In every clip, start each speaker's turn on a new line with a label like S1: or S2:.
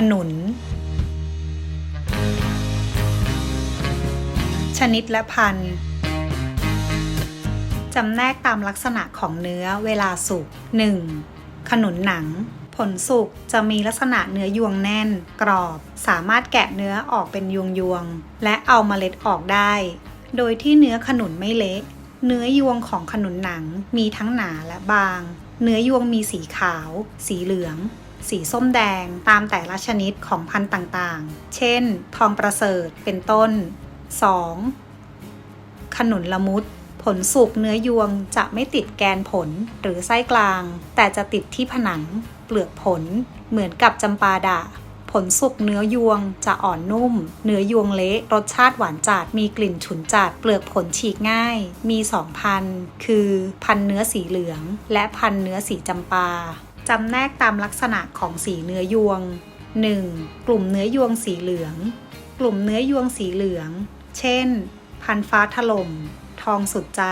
S1: ขนุน ชนิดและพันธุ์จำแนกตามลักษณะของเนื้อเวลาสุก 1. ขนุนหนัง ผลสุกจะมีลักษณะเนื้อยวงแน่น กรอบ สามารถแกะเนื้อออกเป็นยวงยวงๆและเอาเมล็ดออกได้ โดยที่เนื้อขนุนไม่เละ เนื้อยวงของขนุนหนังมีทั้งหนาและบาง เนื้อยวงมีสีขาว สีเหลือง สีส้มแดงตามแต่ละชนิดของพันธุ์ต่างๆ เช่น ทองประเสริฐเป็นต้น 2. ขนุนละมุด ผลสุกเนื้อยวงจะไม่ติดแกนผลหรือไส้กลาง แต่จะติดที่ผนัง เปลือกผล เหมือนกับจำปาดะผลสุกเนื้อยวงจะอ่อนนุ่ม เนื้อยวงเละรสชาติหวานจัด มีกลิ่นฉุนจัด เปลือกผลฉีกง่าย มีสองพันธุ์คือพันธุ์เนื้อสีเหลือง และพันธุ์เนื้อสีจำปา จำแนกตามลักษณะของสีเนื้อยวง 1. กลุ่มเนื้อยวงสีเหลือง กลุ่มเนื้อยวงสีเหลือง เช่น พันฟ้าถล่ม ทองสุดใจ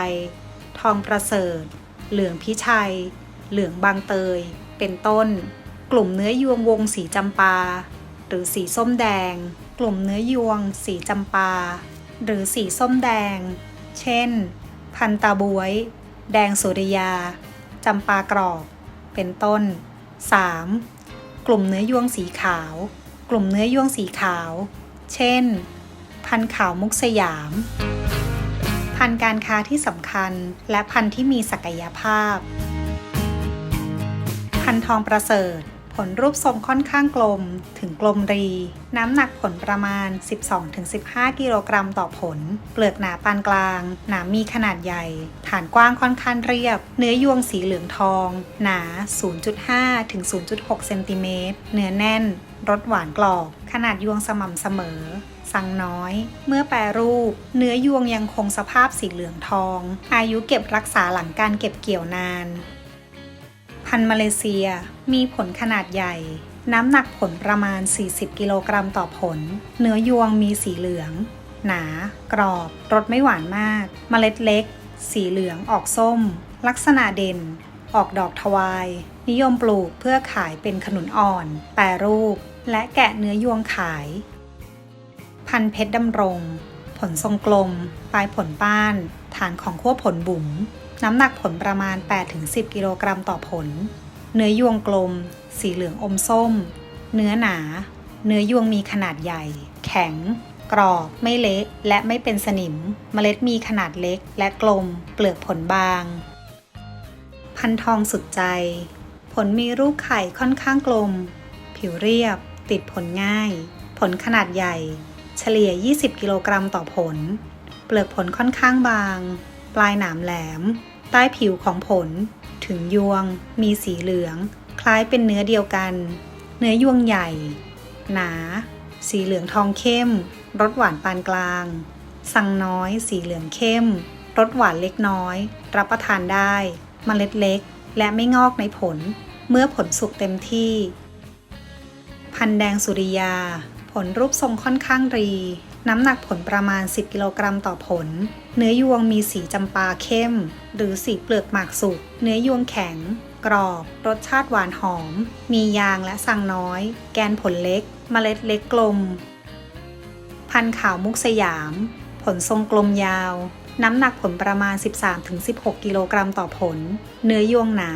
S1: ทองประเสริฐ เหลืองพิชัย เหลืองบางเตย เป็นต้น กลุ่มเนื้อยวงวงสีจำปา หรือสีส้มแดง กลุ่มเนื้อยวงสีจำปา หรือสีส้มแดง เช่น พันตาบวย แดงสุริยา จำปากรอบ เป็นต้น 3. กลุ่มเนื้อยวงสีขาว กลุ่มเนื้อยวงสีขาว เช่น พันธุ์ขาวมุกสยาม พันธุ์การค้าที่สำคัญและพันธุ์ที่มีศักยภาพ พันธุ์ทองประเสริฐ ผลรูปทรงค่อนข้างกลมถึงกลมรี น้ำหนักผลประมาณ 12-15 กิโลกรัมต่อผล เปลือกหนาปานกลาง หนามีขนาดใหญ่ ฐานกว้างค่อนข้างเรียบ เนื้อยวงสีเหลืองทอง หนา 0.5 ถึง 0.6 เซนติเมตร เนื้อแน่น รสหวานกรอบ ขนาดยวงสม่ำเสมอ สั่งน้อย เมื่อแปรรูป เนื้อยวงยังคงสภาพสีเหลืองทอง อายุเก็บรักษาหลังการเก็บเกี่ยวนาน พันธุ์มาเลเซีย มีผลขนาดใหญ่ น้ำหนักผลประมาณ 40 กิโลกรัมต่อผล เนื้อยวงมีสีเหลือง หนา กรอบ รสไม่หวานมาก เมล็ดเล็ก สีเหลืองออกส้ม ลักษณะเด่น ออกดอกทวาย นิยมปลูกเพื่อขายเป็นขนุนอ่อน แปรรูป และแกะเนื้อยวงขาย พันธุ์เพชรดำรง ผลทรงกลม ปลายผลป้าน ฐานของขั้วผลบุ๋ม น้ำหนักผลประมาณ 8-10 กิโลกรัมต่อผล เนื้อยวงกลม สีเหลืองอมส้ม เนื้อหนา เนื้อยวงมีขนาดใหญ่ แข็ง กรอบ ไม่เละและไม่เป็นสนิม เมล็ดมีขนาดเล็ก และกลม เปลือกผลบาง พันทองสุดใจ ผลมีรูปไข่ค่อนข้างกลม ผิวเรียบ ติดผลง่าย ผลขนาดใหญ่ เฉลี่ย 20 กิโลกรัมต่อผล เปลือกผลค่อนข้างบาง ปลายหนามแหลม ใต้ผิวของผล ถึงยวง มีสีเหลือง คล้ายเป็นเนื้อเดียวกัน เนื้อยวงใหญ่ หนา สีเหลืองทองเข้ม รสหวานปานกลาง สังน้อย สีเหลืองเข้ม รสหวานเล็กน้อย รับประทานได้เมล็ดเล็ก และไม่งอกในผล เมื่อผลสุกเต็มที่ พันแดงสุริยา ผลรูปทรงค่อนข้างรี น้ำหนักผลประมาณ 10 กิโลกรัมต่อผล เนื้อยวงมีสีจำปาเข้ม หรือสีเปลือกหมากสุก เนื้อยวงแข็ง กรอบ รสชาติหวานหอม มียางและสังน้อย แกนผลเล็กเมล็ดเล็กกลม พันขาวมุกสยาม ผลทรงกลมยาว น้ำหนักผลประมาณ 13-16 กิโลกรัมต่อผล เนื้อยวงหนา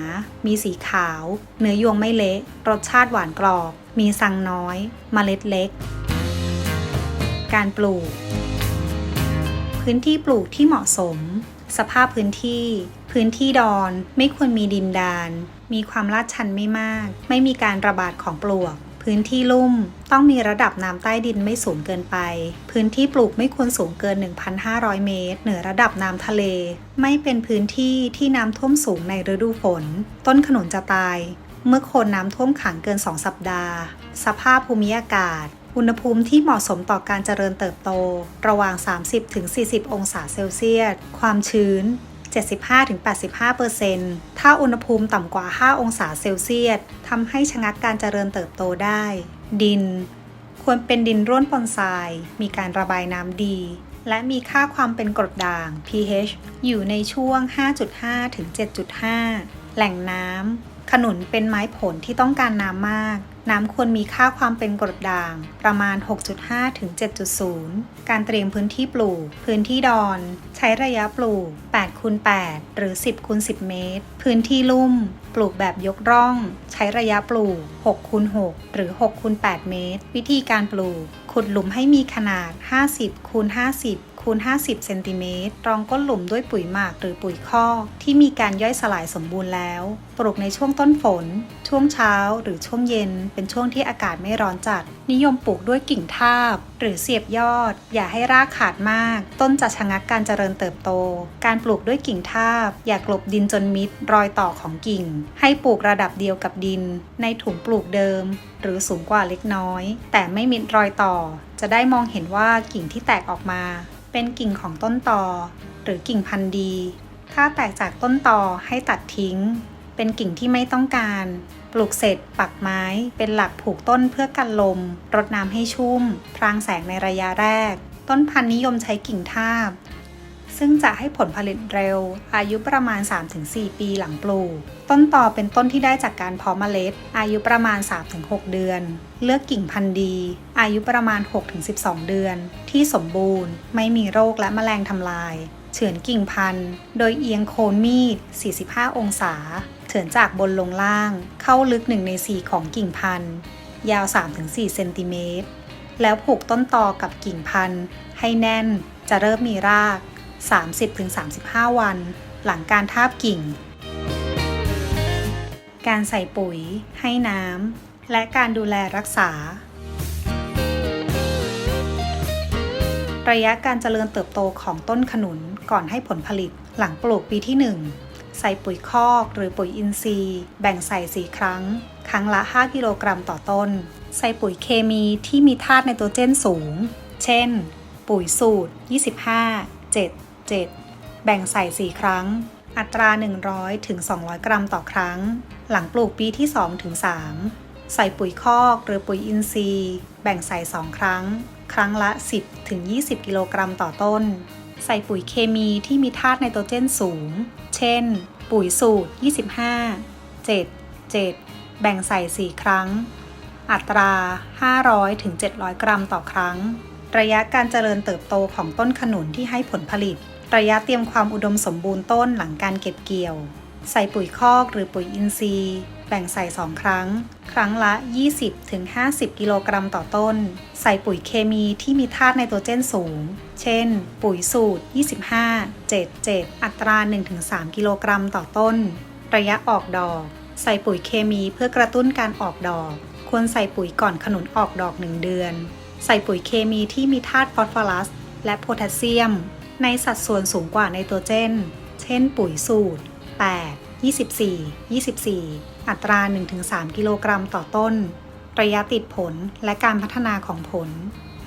S1: มีสีขาว เนื้อยวงไม่เละ รสชาติหวานกรอบ มีสังน้อยเมล็ดเล็ก การปลูก พื้นที่ปลูกที่เหมาะสม สภาพพื้นที่ พื้นที่ดอนไม่ควรมีดินดาน มีความลาดชันไม่มาก ไม่มีการระบาดของปลวก พื้นที่ลุ่มต้องมีระดับน้ำใต้ดินไม่สูงเกินไป พื้นที่ปลูกไม่ควรสูงเกิน 1,500 เมตร เหนือระดับน้ำทะเล ไม่เป็นพื้นที่ที่น้ำท่วมสูงในฤดูฝน ต้นขนุนจะตาย เมื่อโคนน้ำท่วมขังเกิน 2 สัปดาห์ สภาพภูมิอากาศ อุณหภูมิที่เหมาะสมต่อการเจริญเติบโต ระหว่าง 30-40 องศาเซลเซียส ความชื้น 75-85%ถ้าอุณหภูมิต่ำกว่า 5 องศาเซลเซียสทำให้ชะงักการเจริญเติบโตได้ ดิน ควรเป็นดินร่วนปนทราย มีการระบายน้ำดี และมีค่าความเป็นกรดด่าง pH อยู่ในช่วง 5.5 ถึง 7.5 แหล่งน้ำ ขนุนเป็นไม้ผลที่ต้องการน้ำมาก น้ำควรมีค่าความเป็นกรดด่าง ประมาณ 6.5 ถึง 7.0 การเตรียมพื้นที่ปลูก พื้นที่ดอน ใช้ระยะปลูก 8คูณ8หรือ 10คูณ10 เมตร พื้นที่ลุ่ม ปลูกแบบยกร่อง ใช้ระยะปลูก6คูณ6หรือ6คูณ8เมตร วิธีการปลูก ขุดหลุมให้มีขนาด 50คูณ50 คูณ 50 เซนติเมตร รองก้นหลุมด้วยปุ๋ยหมักหรือปุ๋ยคอกที่มีการย่อยสลายสมบูรณ์แล้ว ปลูกในช่วงต้นฝน ช่วงเช้า หรือช่วงเย็น เป็นช่วงที่อากาศไม่ร้อนจัด นิยมปลูกด้วยกิ่งทาบ หรือเสียบยอด อย่าให้รากขาดมาก ต้นจะชะงักการเจริญเติบโต การปลูกด้วยกิ่งทาบ อย่ากลบดินจนมิดรอยต่อของกิ่ง ให้ปลูกระดับเดียวกับดิน ในถุงปลูกเดิม หรือสูงกว่าเล็กน้อย แต่ไม่มิดรอยต่อจะได้มองเห็นว่ากิ่งที่แตกออกมา เป็นกิ่งของต้นตอ หรือกิ่งพันธุ์ดี ถ้าแตกจากต้นตอให้ตัดทิ้ง เป็นกิ่งที่ไม่ต้องการ ปลูกเสร็จปักไม้ เป็นหลักผูกต้นเพื่อกันลม รดน้ำให้ชุ่ม พรางแสงในระยะแรก ต้นพันธุ์นิยมใช้กิ่งทาบ ซึ่งจะให้ผลผลิตเร็ว อายุประมาณ 3-4 ปีหลังปลูก ต้นต่อเป็นต้นที่ได้จากการเพาะเมล็ด อายุประมาณ 3-6 เดือน เลือกกิ่งพันธุ์ดี อายุประมาณ 6-12 เดือน ที่สมบูรณ์ ไม่มีโรคและแมลงทำลาย เฉือนกิ่งพันธุ์ โดยเอียงโคนมีด 45 องศา เฉือนจากบนลงล่าง เข้าลึก1ใน4ของกิ่งพันธุ์ ยาว 3-4 เซนติเมตรแล้วผูกต้นตอกับกิ่งพันธุ์ให้แน่นจะเริ่มมีราก 30-35 วัน หลังการทาบกิ่ง การใส่ปุ๋ย ให้น้ำ และการดูแลรักษา ระยะการเจริญเติบโตของต้นขนุนก่อนให้ผลผลิต หลังปลูกปีที่ 1 ใส่ปุ๋ยคอกหรือปุ๋ยอินทรีย์ แบ่งใส่ 4 ครั้ง ครั้งละ 5 กิโลกรัมต่อต้น ใส่ปุ๋ยเคมีที่มีธาตุไนโตรเจนสูง เช่น ปุ๋ยสูตร 25 7 7 แบ่งใส่ 4 ครั้ง อัตรา 100ถึง200 กรัมต่อครั้ง หลังปลูกปีที่2ถึง3ใส่ปุ๋ยคอกหรือปุ๋ยอินทรีย์ แบ่งใส่ 2 ครั้ง ครั้งละ 10ถึง20 กิโลกรัมต่อต้น ใส่ปุ๋ยเคมีที่มีธาตุไนโตรเจนสูง เช่น ปุ๋ยสูตร 25 7 7 แบ่งใส่ 4 ครั้ง อัตรา 500ถึง700 กรัมต่อครั้งระยะการเจริญเติบโตของต้นขนุนที่ให้ผลผลิต ระยะเตรียมความอุดมสมบูรณ์ต้นหลังการเก็บเกี่ยว ใส่ปุ๋ยคอกหรือปุ๋ยอินทรีย์ แบ่งใส่ 2 ครั้ง ครั้งละ 20-50 กิโลกรัมต่อต้น ใส่ปุ๋ยเคมีที่มีธาตุไนโตรเจนสูง เช่น ปุ๋ยสูตร 25 7 7 อัตรา 1-3 กิโลกรัมต่อต้น ระยะออกดอก ใส่ปุ๋ยเคมีเพื่อกระตุ้นการออกดอก ควรใส่ปุ๋ยก่อนขนุนออกดอก 1 เดือน ใส่ปุ๋ยเคมีที่มีธาตุฟอสฟอรัส และโพแทสเซียม ในสัดส่วนสูงกว่าไนโตรเจน เช่นปุ๋ยสูตร 8 24 24 อัตรา 1-3 กิโลกรัมต่อต้น ระยะติดผลและการพัฒนาของผล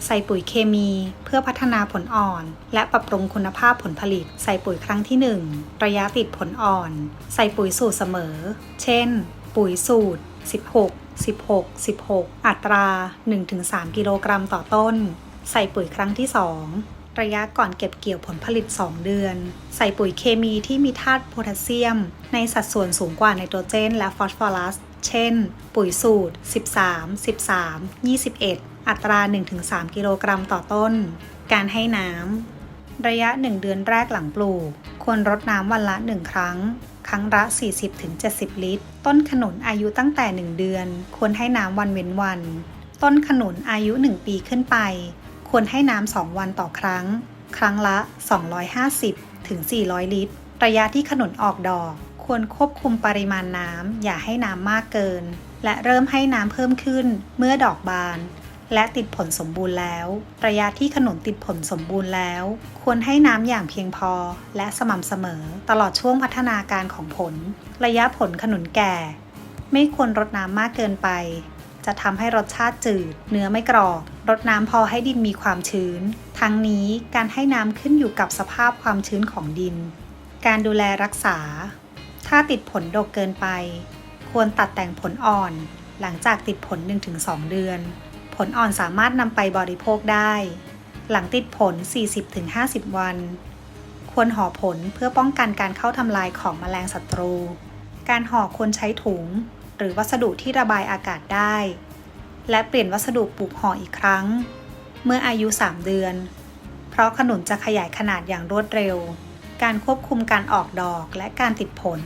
S1: ใส่ปุ๋ยเคมีเพื่อพัฒนาผลอ่อน และปรับปรุงคุณภาพผลผลิต ใส่ปุ๋ยครั้งที่ 1 ระยะติดผลอ่อน ใส่ปุ๋ยสูตรเสมอ เช่น ปุ๋ยสูตร 16 16 16 อัตรา 1-3 กิโลกรัมต่อต้น ใส่ปุ๋ยครั้งที่ 2 ระยะก่อนเก็บเกี่ยวผลผลิต 2 เดือน ใส่ปุ๋ยเคมีที่มีธาตุโพแทสเซียม ในสัดส่วนสูงกว่าไนโตรเจนและฟอสฟอรัส เช่น ปุ๋ยสูตร 13 13 21 อัตรา 1-3 กิโลกรัมต่อต้น การให้น้ำ ระยะ 1 เดือนแรกหลังปลูก ควรรดน้ำวันละ 1 ครั้ง ครั้งละ 40-70 ลิตร ต้นขนุนอายุตั้งแต่ 1 เดือน ควรให้น้ำวันเว้นวัน ต้นขนุนอายุ 1 ปีขึ้นไป ควรให้น้ำ2วันต่อครั้ง ครั้งละ 250 ถึง 400 ลิตร ระยะที่ขนุนออกดอก ควรควบคุมปริมาณน้ำ อย่าให้น้ำมากเกิน และเริ่มให้น้ำเพิ่มขึ้นเมื่อดอกบาน และติดผลสมบูรณ์แล้ว ระยะที่ขนุนติดผลสมบูรณ์แล้ว ควรให้น้ำอย่างเพียงพอ และสม่ำเสมอ ตลอดช่วงพัฒนาการของผล ระยะผลขนุนแก่ ไม่ควรรดน้ำมากเกินไป จะทำให้รสชาติจืด เนื้อไม่กรอบรดน้ำพอให้ดินมีความชื้น ทั้งนี้การให้น้ำขึ้นอยู่กับสภาพความชื้นของดิน การดูแลรักษา ถ้าติดผลดกเกินไป ควรตัดแต่งผลอ่อน หลังจากติดผล 1-2 เดือน ผลอ่อนสามารถนำไปบริโภคได้ หลังติดผล 40-50 วัน ควรห่อผลเพื่อป้องกันการเข้าทำลายของแมลงศัตรู การห่อควรใช้ถุง หรือวัสดุที่ระบายอากาศได้ และเปลี่ยนวัสดุปลูกห่ออีกครั้ง เมื่ออายุ 3 เดือน เพราะขนุนจะขยายขนาดอย่างรวดเร็ว การควบคุมการออกดอกและการติดผล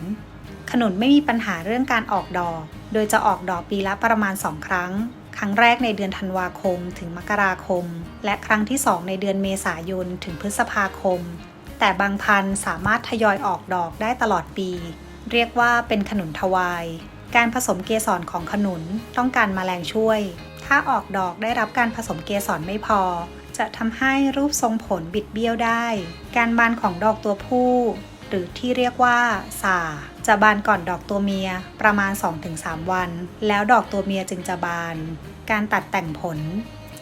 S1: ขนุนไม่มีปัญหาเรื่องการออกดอก โดยจะออกดอกปีละประมาณ 2 ครั้ง ครั้งแรกในเดือนธันวาคมถึงมกราคม และครั้งที่ 2 ในเดือนเมษายนถึงพฤษภาคม แต่บางพันธุ์สามารถทยอยออกดอกได้ตลอดปีเรียกว่าเป็นขนุนทวาย การผสมเกสรของขนุนต้องการแมลงช่วย ถ้าออกดอกได้รับการผสมเกสรไม่พอ จะทำให้รูปทรงผลบิดเบี้ยวได้ การบานของดอกตัวผู้ หรือที่เรียกว่าสาจะบานก่อนดอกตัวเมียประมาณ 2-3 วัน แล้วดอกตัวเมียจึงจะบาน การตัดแต่งผล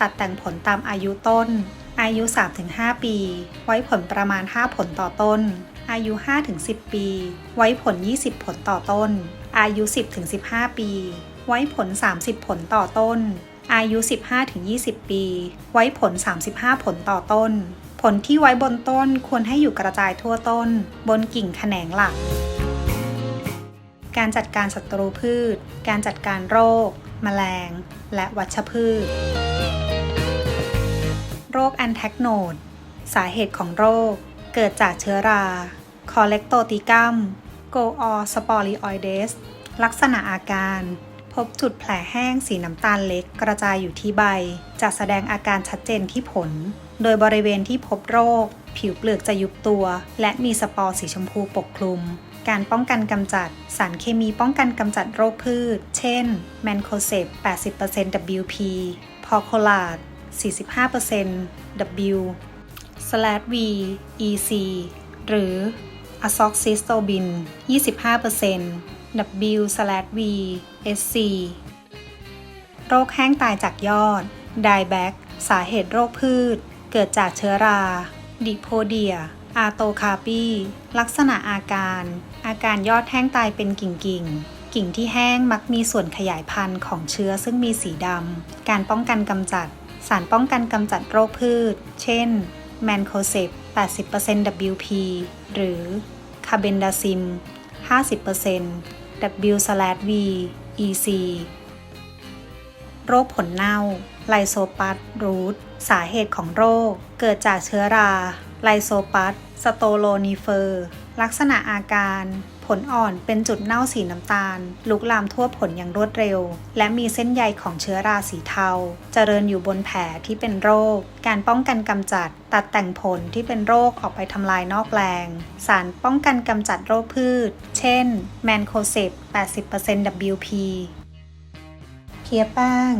S1: ตัดแต่งผลตามอายุต้น อายุ 3-5 ปี ไว้ผลประมาณ 5 ผลต่อต้น อายุ 5-10 ปี ไว้ผล 20 ผลต่อต้น อายุ 10-15 ปี ไว้ผล 30 ผลต่อต้น อายุ 15-20 ปี ไว้ผล 35 ผลต่อต้น ผลที่ไว้บนต้นควรให้อยู่กระจายทั่วต้น บนกิ่งแขนงหลัก การจัดการศัตรูพืช การจัดการโรค แมลง และวัชพืช โรคแอนแทกโนด สาเหตุของโรค เกิดจากเชื้อรา คอเลกโตติกัม โกออสปอริออยเดสลักษณะอาการ พบจุดแผลแห้งสีน้ำตาลเล็กกระจายอยู่ที่ใบ จะแสดงอาการชัดเจนที่ผล โดยบริเวณที่พบโรค ผิวเปลือกจะยุบตัว และมีสปอร์สีชมพูปกคลุม การป้องกันกำจัด สารเคมีป้องกันกำจัดโรคพืช เช่นแมนโคเซป80% WP พอโคลาด45% W/VEC หรือ a s o x i s t o b i n 25% W/V SC โรคแห้งตายจากยอดไดแบ็กสาเหตุโรคพืช เกิดจากเชื้อรา ดิโพเดีย อาโตคาปี ลักษณะอาการ อาการยอดแห้งตายเป็นกิ่งกิ่งกิ่งที่แห้งมักมีส่วนขยายพันธุ์ของเชื้อซึ่งมีสีดำ การป้องกันกำจัด สารป้องกันกำจัดโรคพืช เช่น แมนโคเซป80% WP หรือคาเบนดาซิม 50% W V EC โรคผลเน่า ไลโซปัสรูท สาเหตุของโรค เกิดจากเชื้อรา ไลโซปัสสโตโลนีเฟอร์ ลักษณะอาการ ผลอ่อนเป็นจุดเน่าสีน้ำตาล ลุกลามทั่วผลอย่างรวดเร็ว และมีเส้นใยของเชื้อราสีเทา เจริญอยู่บนแผลที่เป็นโรค การป้องกันกำจัด ตัดแต่งผลที่เป็นโรคออกไปทำลายนอกแปลง สารป้องกันกำจัดโรคพืช เช่น แมนโคเซป80% WP เพียแป้ง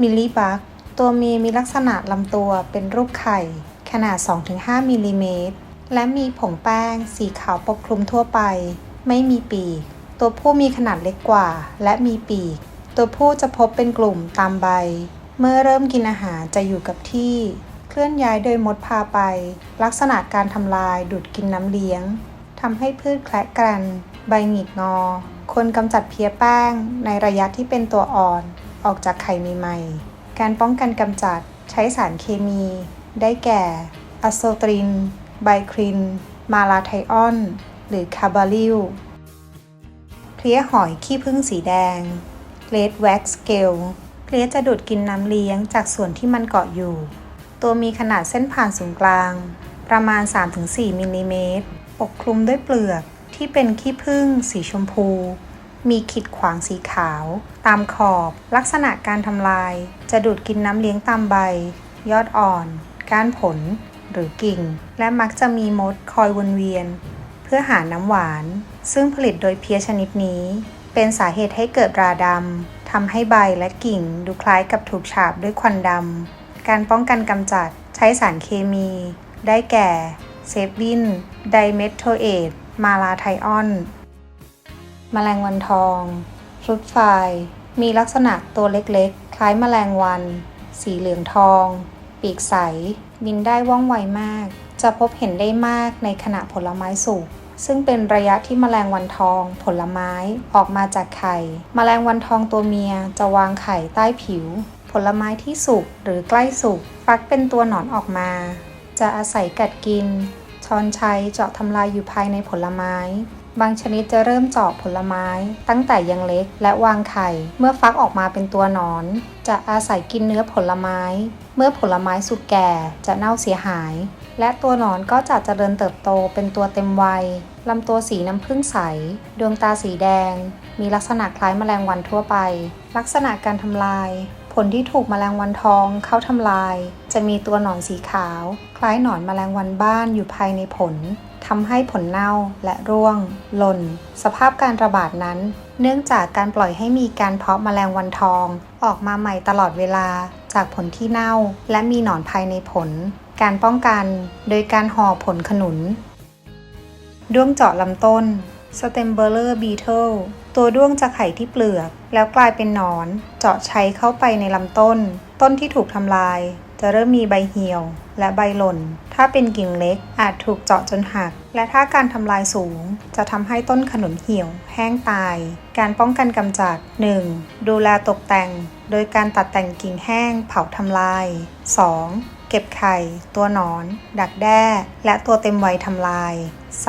S1: มิลลิบัก ตัวเมียมีลักษณะลำตัวเป็นรูปไข่ ขนาด 2-5มิลลิเมตรและมีผงแป้งสีขาวปกคลุมทั่วไป ไม่มีปีก ตัวผู้มีขนาดเล็กกว่า และมีปีก ตัวผู้จะพบเป็นกลุ่มตามใบ เมื่อเริ่มกินอาหารจะอยู่กับที่ เคลื่อนย้ายโดยมดพาไป ลักษณะการทำลายดูดกินน้ำเลี้ยงทำให้พืชแคละกรัน ใบหงิกงอควรกำจัดเพี้ยแป้ง ในระยะที่เป็นตัวอ่อน ออกจากไข่ใหม่ๆการป้องกันกำจัดใช้สารเคมี ได้แก่อะโซตริน ไบคริน มาลาไทออน หรือคาบาลิลเพลี้ยหอยขี้ผึ้งสีแดง Red Wax Scale เพลี้ยจะดูดกินน้ำเลี้ยงจากส่วนที่มันเกาะอยู่ ตัวมีขนาดเส้นผ่านศูนย์กลาง ประมาณ 3-4มิลลิเมตร ปกคลุมด้วยเปลือกที่เป็นขี้ผึ้งสีชมพู มีขีดขวางสีขาว ตามขอบ ลักษณะการทำลาย จะดูดกินน้ำเลี้ยงตามใบ ยอดอ่อน ก้านผล หรือกิ่ง และมักจะมีมดคอยวนเวียน พื่อหาน้ำหวาน ซึ่งผลิตโดยเพี้ยชนิดนี้ เป็นสาเหตุให้เกิดราดำทำให้ใบและกิ่งดูคล้ายกับถูกฉาบด้วยควันดำ การป้องกันกำจัดใช้สารเคมี ได้แก่เซฟวิน ไดเมทโทเอทมาลาไทออนแมลงวันทองฟรุตไฟมีลักษณะตัวเล็กๆ คล้ายแมลงวัน สีเหลืองทอง ปีกใส บินได้ว่องไวมาก จะพบเห็นได้มากในขณะผลไม้สุก ซึ่งเป็นระยะที่แมลงวันทอง ผลไม้ออกมาจากไข่แมลงวันทองตัวเมียจะวางไข่ใต้ผิว ผลไม้ที่สุกหรือใกล้สุกฟักเป็นตัวหนอนออกมา จะอาศัยกัดกิน ช้อนชัยเจาะทำลายอยู่ภายในผลไม้ บางชนิดจะเริ่มเจาะผลไม้ ตั้งแต่ยังเล็กและวางไข่ เมื่อฟักออกมาเป็นตัวหนอน จะอาศัยกินเนื้อผลไม้ เมื่อผลไม้สุกแก่จะเน่าเสียหาย และตัวหนอนก็จะเจริญเติบโตเป็นตัวเต็มวัยลำตัวสีน้ำผึ้งใส ดวงตาสีแดง มีลักษณะคล้ายแมลงวันทั่วไป ลักษณะการทำลาย ผลที่ถูกแมลงวันทองเข้าทำลาย จะมีตัวหนอนสีขาว คล้ายหนอนแมลงวันบ้านอยู่ภายในผลทำให้ผลเน่าและร่วง หล่น สภาพการระบาดนั้น เนื่องจากการปล่อยให้มีการเพาะแมลงวันทอง ออกมาใหม่ตลอดเวลา จากผลที่เน่า และมีหนอนภายในผล การป้องกัน โดยการห่อผลขนุนด้วงเจาะลำต้น สเตมเบอร์เลอร์บีเทิลตัวด้วงจะไข่ที่เปลือก แล้วกลายเป็นหนอน เจาะใช้เข้าไปในลำต้น ต้นที่ถูกทำลาย จะเริ่มมีใบเหี่ยว และใบหล่น ถ้าเป็นกิ่งเล็กอาจถูกเจาะจนหัก และถ้าการทำลายสูง จะทำให้ต้นขนุนเหี่ยว แห้งตาย การป้องกันกำจัด 1. ดูแลตกแต่ง โดยการตัดแต่งกิ่งแห้ง เผาทำลาย 2. เก็บไข่ ตัวหนอน ดักแด้ และตัวเต็มวัยทำลาย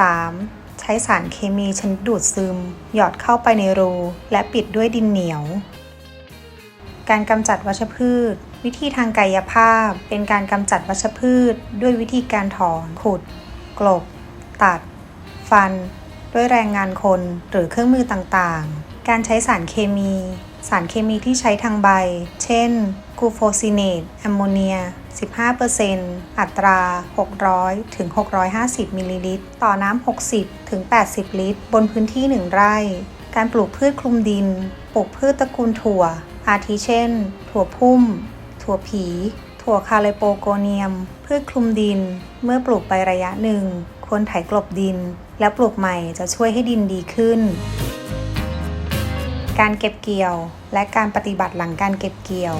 S1: 3. ใช้สารเคมีชนิดดูดซึม หยอดเข้าไปในรู และปิดด้วยดินเหนียว การกำจัดวัชพืช วิธีทางกายภาพ เป็นการกำจัดวัชพืช ด้วยวิธีการถอน ขุด กลบ ตัด ฟัน ด้วยแรงงานคนหรือเครื่องมือต่างๆ การใช้สารเคมี สารเคมีที่ใช้ทางใบ เช่น กูโฟซิเนตแอมโมเนีย 15%อัตรา 600 ถึง 650 มิลลิลิตร ต่อน้ำ 60 ถึง 80 ลิตร บนพื้นที่ 1 ไร่ การปลูกพืชคลุมดิน ปลูกพืชตระกูลถั่ว อาทิเช่น ถั่วพุ่ม ถั่วผี ถั่วคาเลโปโกเนียม พืชคลุมดิน เมื่อปลูกไประยะหนึ่ง ควรไถกลบดิน แล้วปลูกใหม่จะช่วยให้ดินดีขึ้นการเก็บเกี่ยว และการปฏิบัติหลังการเก็บเกี่ยว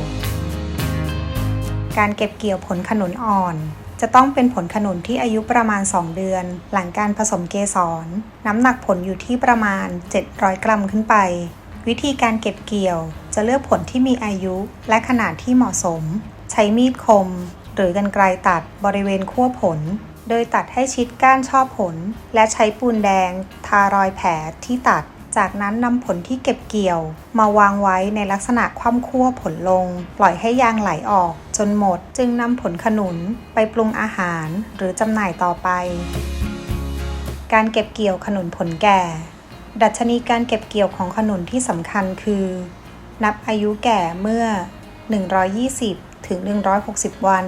S1: การเก็บเกี่ยวผลขนุนอ่อน จะต้องเป็นผลขนุนที่อายุประมาณ 2 เดือน หลังการผสมเกสร น้ำหนักผลอยู่ที่ประมาณ 700 กรัมขึ้นไป วิธีการเก็บเกี่ยว จะเลือกผลที่มีอายุและขนาดที่เหมาะสม ใช้มีดคม หรือกรรไกรตัดบริเวณขั้วผล โดยตัดให้ชิดก้านช่อผล และใช้ปูนแดง ทารอยแผลที่ตัดจากนั้นนำผลที่เก็บเกี่ยว มาวางไว้ในลักษณะคว่ำขั้วผลลง ปล่อยให้ยางไหลออก จนหมดจึงนำผลขนุนไปปรุงอาหารหรือจำหน่ายต่อไป การเก็บเกี่ยวขนุนผลแก่ ดัชนีการเก็บเกี่ยวของขนุนที่สำคัญคือ นับอายุแก่เมื่อ 120 ถึง 160 วัน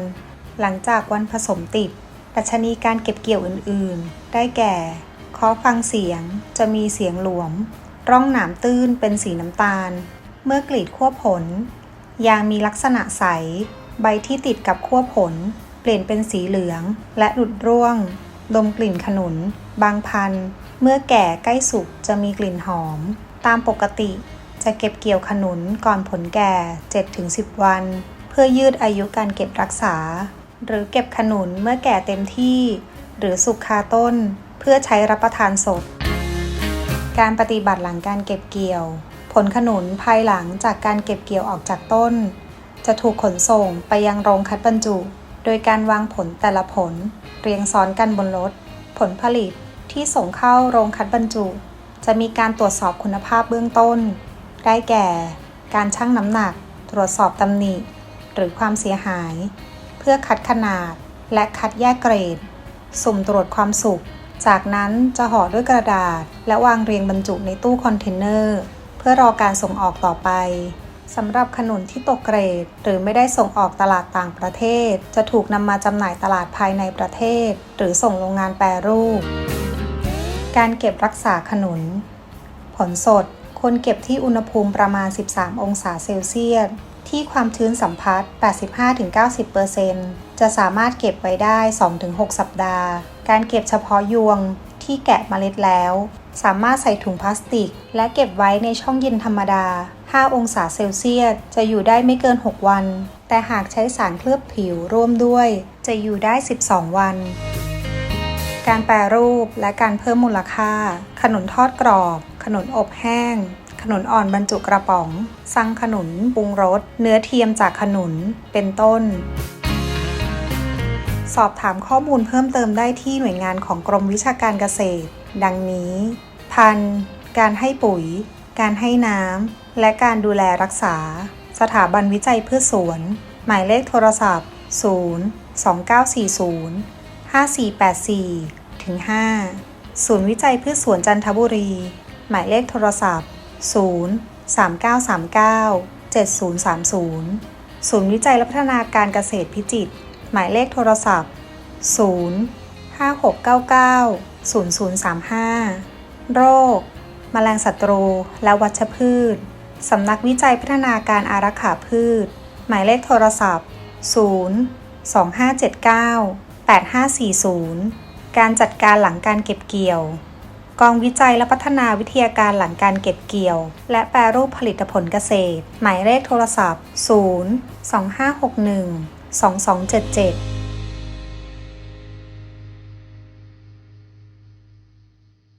S1: หลังจากวันผสมติด ดัชนีการเก็บเกี่ยวอื่น ๆ ได้แก่เคาะฟังเสียงจะมีเสียงหลวม ร่องหนามตื้นเป็นสีน้ำตาล เมื่อกรีดขั้วผล ยางมีลักษณะใส ใบที่ติดกับขั้วผล เปลี่ยนเป็นสีเหลือง และหลุดร่วง ดมกลิ่นขนุน บางพัน เมื่อแก่ใกล้สุกจะมีกลิ่นหอม ตามปกติจะเก็บเกี่ยวขนุนก่อนผลแก่ 7-10 วัน เพื่อยืดอายุการเก็บรักษา หรือเก็บขนุนเมื่อแก่เต็มที่ หรือสุกคาต้น เพื่อใช้รับประทานสด การปฏิบัติหลังการเก็บเกี่ยว ผลขนุนภายหลังจากการเก็บเกี่ยวออกจากต้น จะถูกขนส่งไปยังโรงคัดบรรจุ โดยการวางผลแต่ละผล เรียงซ้อนกันบนรถ ผลผลิตที่ส่งเข้าโรงคัดบรรจุ จะมีการตรวจสอบคุณภาพเบื้องต้น ได้แก่ การชั่งน้ำหนัก ตรวจสอบตำหนิ หรือความเสียหาย เพื่อคัดขนาดและคัดแยกเกรด สุ่มตรวจความสุกจากนั้นจะห่อด้วยกระดาษ และวางเรียงบรรจุในตู้คอนเทนเนอร์ เพื่อรอการส่งออกต่อไป สำหรับขนุนที่ตกเกรด หรือไม่ได้ส่งออกตลาดต่างประเทศ จะถูกนำมาจำหน่ายตลาดภายในประเทศ หรือส่งโรงงานแปรรูป การเก็บรักษาขนุน ผลสดควรเก็บที่อุณหภูมิประมาณ 13 องศาเซลเซียส ที่ความชื้นสัมผัส 85-90%จะสามารถเก็บไว้ได้ 2-6 สัปดาห์ การเก็บเฉพาะยวงที่แกะเมล็ดแล้ว สามารถใส่ถุงพลาสติก และเก็บไว้ในช่องเย็นธรรมดา 5 องศาเซลเซียส จะอยู่ได้ไม่เกิน 6 วัน แต่หากใช้สารเคลือบผิวร่วมด้วย จะอยู่ได้ 12 วัน การแปรรูปและการเพิ่มมูลค่า ขนุนทอดกรอบ ขนุนอบแห้ง ขนุนอ่อนบรรจุกระป๋องซังขนุนปรุงรส เนื้อเทียมจากขนุน เป็นต้น สอบถามข้อมูลเพิ่มเติมได้ที่หน่วยงานของกรมวิชาการเกษตร ดังนี้ พันธุ์ การให้ปุ๋ย การให้น้ำ และการดูแลรักษา สถาบันวิจัยพืชสวน หมายเลขโทรศัพท์ 0 2940 5484ถึง5ศูนย์วิจัยพืชสวนจันทบุรี หมายเลขโทรศัพท์ 0 3939 7030 ศูนย์วิจัยและพัฒนาการเกษตรพิจิตร หมายเลขโทรศัพท์ 0 5699 0035 โรค แมลงศัตรู และวัชพืช สำนักวิจัยพัฒนาการอารักขาพืช หมายเลขโทรศัพท์ 0 2579 8540 การจัดการหลังการเก็บเกี่ยว กองวิจัยและพัฒนาวิทยาการหลังการเก็บเกี่ยว และแปรรูปผลิตผลเกษตร หมายเลขโทรศัพท์ 0 2561 2277